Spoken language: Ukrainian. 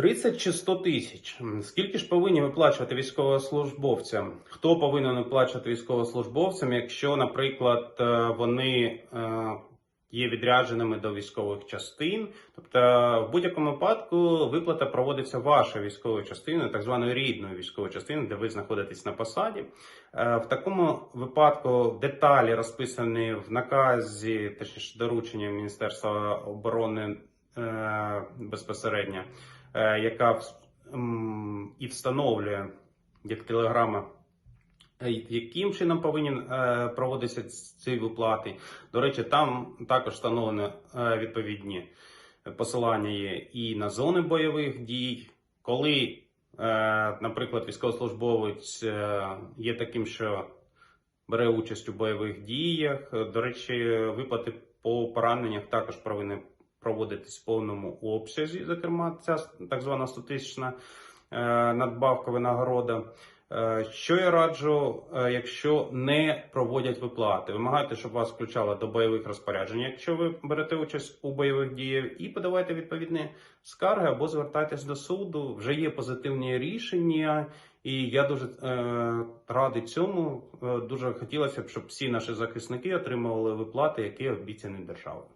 30 чи 100 тисяч. Скільки ж повинні виплачувати військовослужбовцям? Хто повинен виплачувати військовослужбовцям, якщо, наприклад, е, вони е, є відрядженими до військових частин? Тобто, в будь-якому випадку виплата проводиться вашою військовою частиною, так званою рідною військовою частиною, де ви знаходитесь на посаді. Е, В такому випадку деталі розписані в наказі, точніше дорученні Міністерства оборони безпосередньо, яка і встановлює як телеграма. е, Яким чином повинні е, проводитися ці виплати? До речі, там також встановлено е, відповідні посилання є і на зони бойових дій, коли, е, наприклад, військовослужбовець е, є таким, що бере участь у бойових діях. Е, До речі, виплати по пораненнях також повинні проводитись в повному обсязі, зокрема, ця так звана статична надбавка винагорода. Е, Що я раджу, е, якщо не проводять виплати? Вимагайте, щоб вас включали до бойових розпоряджень, якщо ви берете участь у бойових діях, і подавайте відповідні скарги або звертайтесь до суду. Вже є позитивні рішення, і я дуже е, радий цьому. Е, дуже хотілося б, щоб всі наші захисники отримували виплати, які обіцяні державою.